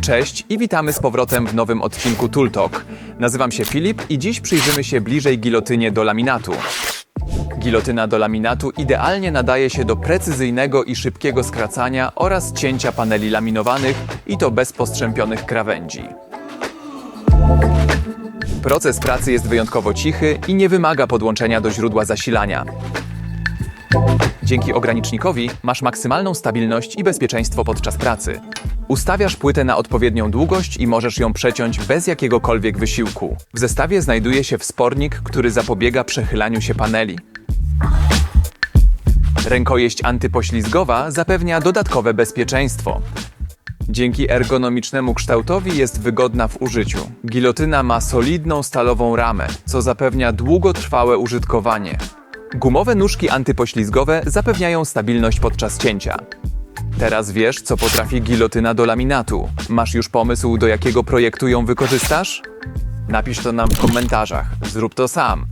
Cześć i witamy z powrotem w nowym odcinku Tool Talk. Nazywam się Filip i dziś przyjrzymy się bliżej gilotynie do laminatu. Gilotyna do laminatu idealnie nadaje się do precyzyjnego i szybkiego skracania oraz cięcia paneli laminowanych i to bez postrzępionych krawędzi. Proces pracy jest wyjątkowo cichy i nie wymaga podłączenia do źródła zasilania. Dzięki ogranicznikowi masz maksymalną stabilność i bezpieczeństwo podczas pracy. Ustawiasz płytę na odpowiednią długość i możesz ją przeciąć bez jakiegokolwiek wysiłku. W zestawie znajduje się wspornik, który zapobiega przechylaniu się paneli. Rękojeść antypoślizgowa zapewnia dodatkowe bezpieczeństwo. Dzięki ergonomicznemu kształtowi jest wygodna w użyciu. Gilotyna ma solidną stalową ramę, co zapewnia długotrwałe użytkowanie. Gumowe nóżki antypoślizgowe zapewniają stabilność podczas cięcia. Teraz wiesz, co potrafi gilotyna do laminatu. Masz już pomysł, do jakiego projektu ją wykorzystasz? Napisz to nam w komentarzach. Zrób to sam.